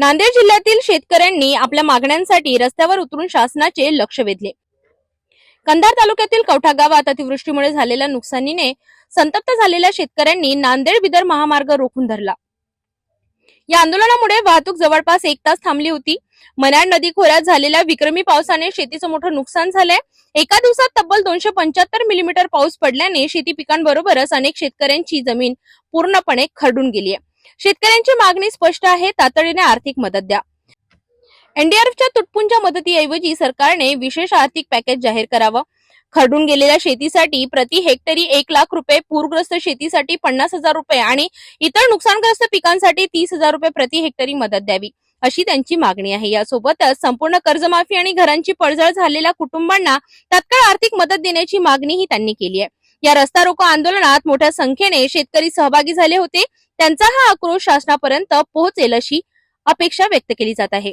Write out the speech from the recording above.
नांदेड जिल्ह्यातील शेतकऱ्यांनी आपल्या मागण्यांसाठी रस्त्यावर उतरून शासनाचे लक्ष वेधले. कंधार तालुक्यातील कवठा गावात अतिवृष्टीमुळे झालेल्या नुकसानीने संतप्त झालेल्या शेतकऱ्यांनी नांदेड बिदर महामार्ग रोखून धरला. या आंदोलनामुळे वाहतूक जवळपास एक तास थांबली होती. मनाड नदी खोऱ्यात झालेल्या विक्रमी पावसाने शेतीचं मोठं नुकसान झालंय. एका दिवसात तब्बल दोनशे पंच्याहत्तर मिलीमीटर पाऊस पडल्याने शेती पिकांबरोबरच अनेक शेतकऱ्यांची जमीन पूर्णपणे खरडून गेली आहे. शेतकऱ्यांची मागणी स्पष्ट आहे तातडीने आर्थिक मदत द्या. एनडीआरएफच्या तुटपुंच्या मदतीऐवजी सरकारने विशेष आर्थिक पॅकेज जाहीर करावं. खरडून गेलेल्या शेतीसाठी प्रति हेक्टरी एक लाख रुपये पूरग्रस्त शेतीसाठी पन्नास हजार रुपये आणि इतर नुकसानग्रस्त पिकांसाठी तीस हजार रुपये प्रति हेक्टरी मदत द्यावी अशी त्यांची मागणी आहे. यासोबतच संपूर्ण कर्जमाफी आणि घरांची पडझड झालेल्या कुटुंबांना तत्काळ आर्थिक मदत देण्याची मागणीही त्यांनी केली आहे. या रस्ता रोको आंदोलनात मोठ्या संख्येने शेतकरी सहभागी झाले होते. त्यांचा हा आक्रोश शासनापर्यंत पोहोचेल अशी अपेक्षा व्यक्त केली जात आहे.